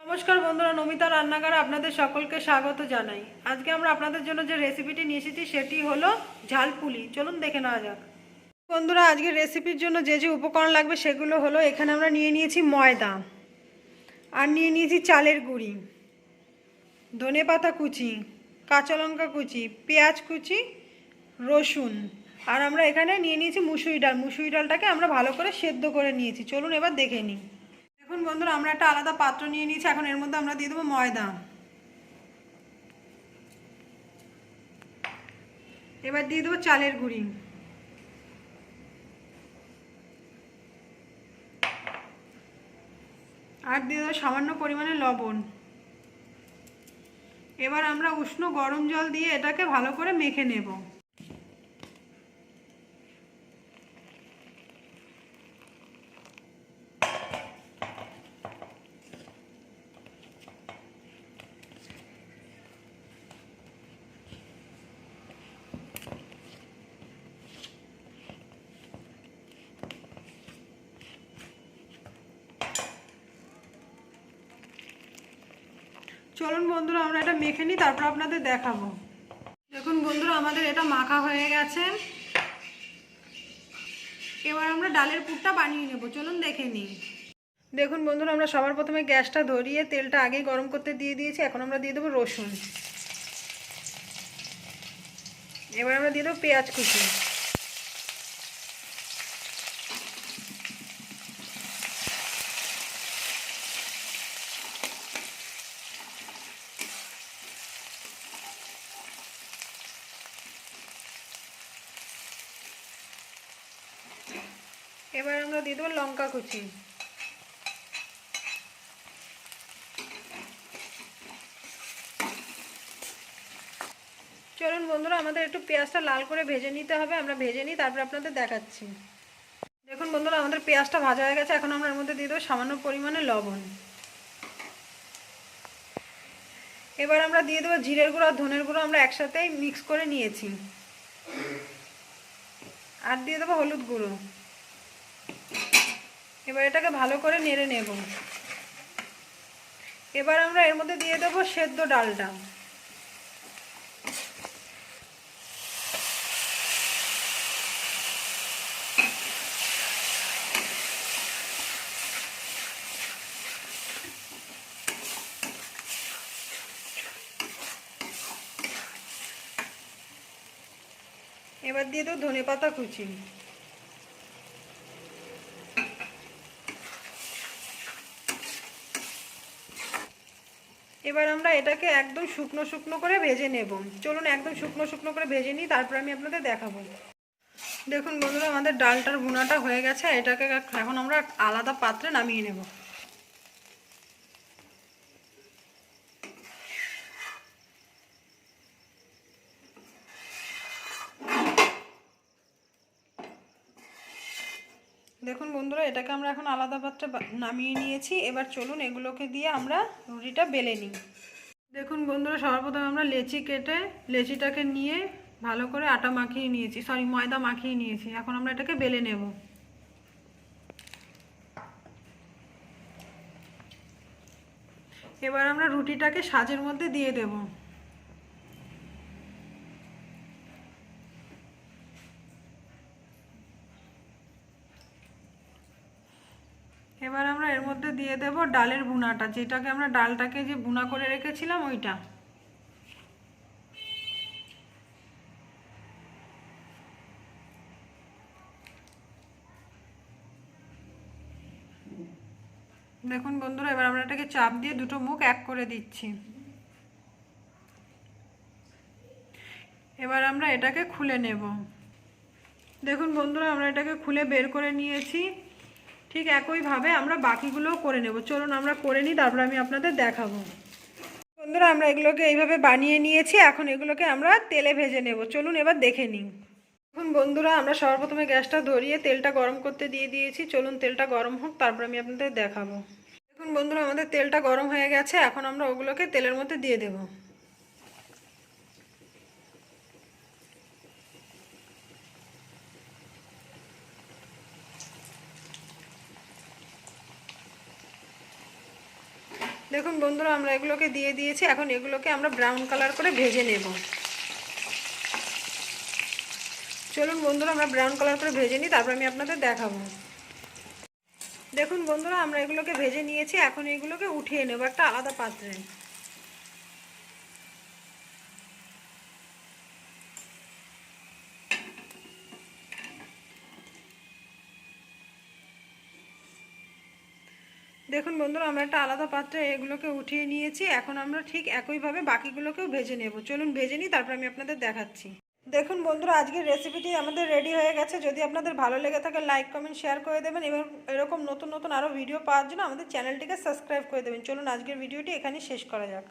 নমস্কার বন্ধুরা, নমিতা রান্নাঘরে আপনাদের সকলকে স্বাগত জানাই। আজকে আমরা আপনাদের জন্য যে রেসিপিটি নিয়ে এসেছি, সেটি হলো ঝালপুলি চলুন দেখে নেওয়া যাক। বন্ধুরা আজকের রেসিপির জন্য যে যে উপকরণ লাগবে, সেগুলো হলো, এখানে আমরা নিয়ে নিয়েছি ময়দা আর নিয়ে নিয়েছি চালের গুঁড়ি, ধনে পাতা কুচি, কাঁচা লঙ্কা কুচি, পেঁয়াজ কুচি, রসুন আর আমরা এখানে নিয়ে নিয়েছি মুসুরি ডাল। মুসুরি ডালটাকে আমরা ভালো করে সেদ্ধ করে নিয়েছি। চলুন এবার দেখে নিই। দেখুন বন্ধুরা, আমরা একটা আলাদা পাত্র নিয়ে নিয়েছি, এখন এর মধ্যে আমরা দিয়ে দেবো ময়দা। এবার দিয়ে দেবো চালের গুঁড়ি। আর দিয়ে দেবো সামান্য পরিমাণে লবণ। এবার আমরা উষ্ণ গরম জল দিয়ে এটাকে ভালো করে মেখে নেব। চলুন বন্ধুরা, আমরা এটা মেখে নিই, তারপর আপনাদের দেখাবো। দেখুন বন্ধুরা, আমাদের এটা মাখা হয়ে গেছে। এবার আমরা ডালের পুরটা বানিয়ে নেব, চলুন দেখে নিই। দেখুন বন্ধুরা, আমরা সবার প্রথমে গ্যাসটা ধরিয়ে তেলটা আগে গরম করতে দিয়ে দিয়েছি, এখন আমরা দিয়ে দেবো রসুন। এবার আমরা দিয়ে দেবো পেঁয়াজ কুচি। এবার আমরা দিয়ে দেবো লঙ্কা কুচি। চলুন বন্ধুরা, আমাদের একটু পেঁয়াজটা লাল করে ভেজে নিতে হবে, আমরা ভেজে নিই, তারপর আপনাদের দেখাচ্ছি। দেখুন বন্ধুরা, আমাদের পেঁয়াজটা ভাজা হয়ে গেছে, এখন আমরা এর মধ্যে দিয়ে দেবো সামান্য পরিমাণে লবণ। এবার আমরা দিয়ে দেবো জিরের গুঁড়ো আর ধনের গুঁড়ো আমরা একসাথেই মিক্স করে নিয়েছি। আর দিয়ে দেবো হলুদ গুঁড়ো। এবার এটাকে ভালো করে নেড়ে নেব। এবার আমরা এর মধ্যে দিয়ে দেবো সেদ্ধ ডালটা এবার দিয়ে দেবো ধনে পাতা কুচি। এবার আমরা এটাকে একদম শুকনো শুকনো করে ভেজে নেব। চলুন একদম শুকনো শুকনো করে ভেজে নিই, তারপর আমি আপনাদের দেখাবো। দেখুন বন্ধুরা, আমাদের ডালটার ভুনাটা হয়ে গেছে এটাকে এখন আমরা আলাদা পাত্রে নামিয়ে নেব। দেখুন বন্ধুরা, এটাকে আমরা এখন আলাদা পাত্রে নামিয়ে নিয়েছি। এবার চলুন এগুলোকে দিয়ে আমরা রুটিটা বেলে নিই। দেখুন বন্ধুরা, সর্বপ্রথম আমরা লেচি কেটে লেচিটাকে নিয়ে ভালো করে আটা মাখিয়ে নিয়েছি। সরি, ময়দা মাখিয়ে নিয়েছি। এখন আমরা এটাকে বেলে নেব। এবার আমরা রুটিটাকে সাজের মধ্যে দিয়ে দেবো। এবার আমরা এর মধ্যে দিয়ে দেব ডালের ভুনাটা, যেটাকে আমরা ডালটাকে যে ভুনা করে রেখেছিলাম ওইটা। দেখুন বন্ধুরা, এবার আমরা এটাকে চাপ দিয়ে দুটো মুখ এক করে দিচ্ছি। এবার আমরা এটাকে খুলে নেব। দেখুন বন্ধুরা, আমরা এটাকে খুলে বের করে নিয়েছি। ঠিক একইভাবে আমরা বাকিগুলোও করে নেব। চলুন আমরা করে নিই, তারপর আমি আপনাদের দেখাবো। বন্ধুরা, আমরা এগুলোকে এইভাবে বানিয়ে নিয়েছি, এখন এগুলোকে আমরা তেলে ভেজে নেব। চলুন এবার দেখে নিই। এখন বন্ধুরা, আমরা সর্বপ্রথমে গ্যাসটা ধরিয়ে তেলটা গরম করতে দিয়ে দিয়েছি। চলুন তেলটা গরম হোক, তারপর আমি আপনাদের দেখাবো। এখন বন্ধুরা, আমাদের তেলটা গরম হয়ে গেছে, এখন আমরা ওগুলোকে তেলের মধ্যে দিয়ে দেবো। দেখুন বন্ধুরা, আমরা এগুলোকে দিয়ে দিয়েছি। এখন এগুলোকে আমরা ব্রাউন কালার করে ভেজে নেব। চলুন বন্ধুরা, আমরা ব্রাউন কালার করে ভেজে নিই, তারপর আমি আপনাদের দেখাবো। দেখুন বন্ধুরা, আমরা এগুলোকে ভেজে নিয়েছি, এখন এগুলোকে উঠিয়ে নেব একটা আলাদা পাত্রে। দেখুন বন্ধুরা, আমরা একটা আলাদা পাত্রে এগুলোকে উঠিয়ে নিয়েছি। এখন আমরা ঠিক একইভাবে বাকিগুলোকেও ভেজে নেব। চলুন ভেজে নিই, তারপর আমি আপনাদের দেখাচ্ছি। দেখুন বন্ধুরা, আজকের রেসিপিটি আমাদের রেডি হয়ে গেছে। যদি আপনাদের ভালো লেগে থাকে লাইক কমেন্ট শেয়ার করে দেবেন এবং এরকম নতুন নতুন আরও ভিডিও পাওয়ার জন্য আমাদের চ্যানেলটিকে সাবস্ক্রাইব করে দেবেন। চলুন আজকের ভিডিওটি এখানে শেষ করা যাক।